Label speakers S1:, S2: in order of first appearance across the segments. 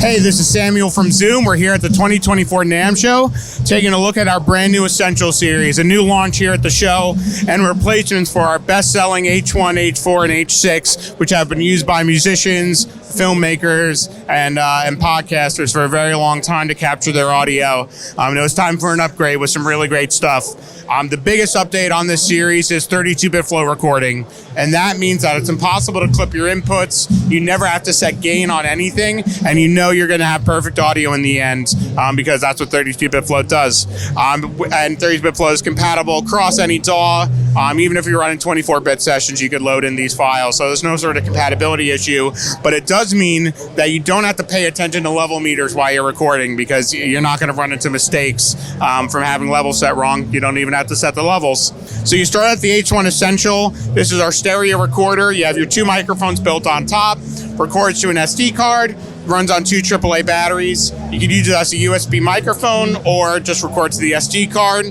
S1: Hey, this is Samuel from Zoom. We're here at the 2024 NAMM show, taking a look at our brand new Essential series, a new launch here at the show, and replacements for our best selling H1, H4, and H6, which have been used by musicians, filmmakers, and, uh, and podcasters for a very long time to capture their audio. Um, it was time for an upgrade with some really great stuff. Um, the biggest update on this series is 32-bit flow recording, and that means that it's impossible to clip your inputs. You never have to set gain on anything, and you know you're going to have perfect audio in the end um, because that's what 32-bit flow does. Um, and 32-bit flow is compatible across any DAW. Um, even if you're running 24-bit sessions, you could load in these files. So there's no sort of compatibility issue, but it does mean that you don't have to pay attention to level meters while you're recording because you're not going to run into mistakes um, from having level set wrong. You don't even have to set the levels. So you start at the H1 Essential. This is our stereo recorder. You have your two microphones built on top, records to an SD card, runs on two AAA batteries. You can use it as a USB microphone or just record to the SD card.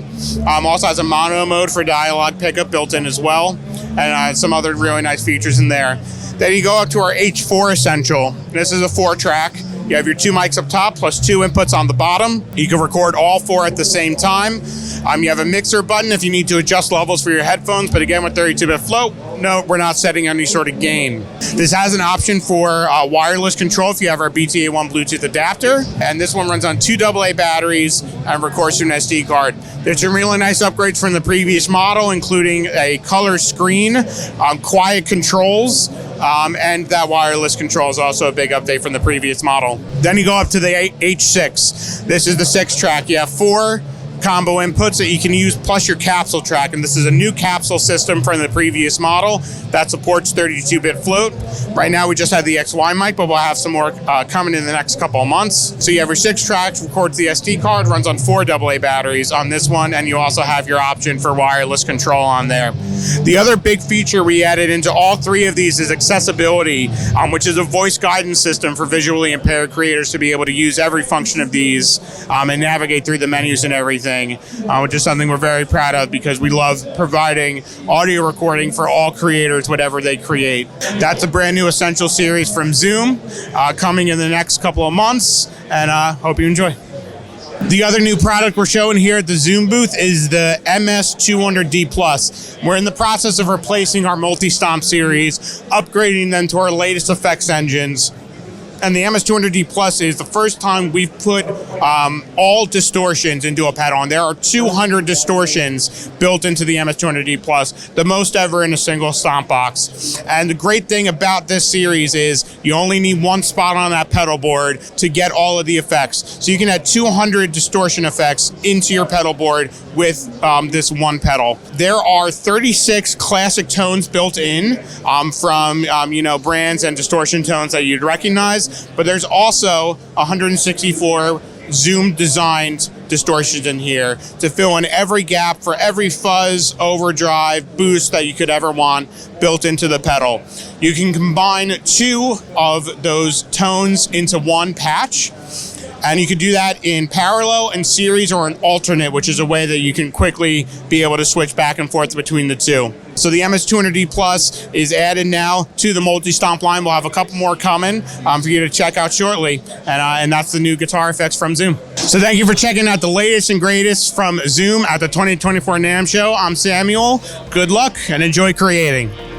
S1: Um, also has a mono mode for dialogue pickup built in as well, and uh, some other really nice features in there. Then you go up to our H4 Essential. This is a four track. You have your two mics up top plus two inputs on the bottom. You can record all four at the same time. Um, you have a mixer button if you need to adjust levels for your headphones, but again, with 32-bit float, no, we're not setting any sort of gain. This has an option for uh, wireless control if you have our BTA1 Bluetooth adapter, and this one runs on two AA batteries and records to an SD card. There's some really nice upgrades from the previous model, including a color screen, um, quiet controls, um, and that wireless control is also a big update from the previous model. Then you go up to the H6. This is the six track. You have four combo inputs that you can use plus your capsule track. And this is a new capsule system from the previous model that supports 32-bit float. Right now we just have the xy mic but we'll have some more uh, coming in the next couple of months. So you have your six tracks records the sd card runs on four aa batteries on this one and you also have your option for wireless control on there. The other big feature we added into all three of these is accessibility um, which is a voice guidance system for visually impaired creators to be able to use every function of these um, and navigate through the menus and everything uh, which is something we're very proud of because we love providing audio recording for all creators, whatever they create. That's a brand new Essential series from Zoom uh, coming in the next couple of months, and uh, hope you enjoy. The other new product we're showing here at the Zoom booth is the MS200D Plus. We're in the process of replacing our multi-stomp series, upgrading them to our latest effects engines, and the MS200D Plus is the first time we've put um, all distortions into a pedal. And there are 200 distortions built into the MS200D Plus, the most ever in a single stomp box. And the great thing about this series is you only need one spot on that pedal board to get all of the effects. So you can add 200 distortion effects into your pedal board with um, this one pedal. There are 36 classic tones built in um, from um, you know brands and distortion tones that you'd recognize but there's also 164 Zoom designed distortions in here to fill in every gap for every fuzz, overdrive, boost that you could ever want built into the pedal. You can combine two of those tones into one patch and you can do that in parallel and series or an alternate, which is a way that you can quickly be able to switch back and forth between the two. So the MS200D Plus is added now to the multi-stomp line. We'll have a couple more coming um, for you to check out shortly. And, uh, and that's the new guitar effects from Zoom. So thank you for checking out the latest and greatest from Zoom at the 2024 NAMM show. I'm Samuel. Good luck and enjoy creating.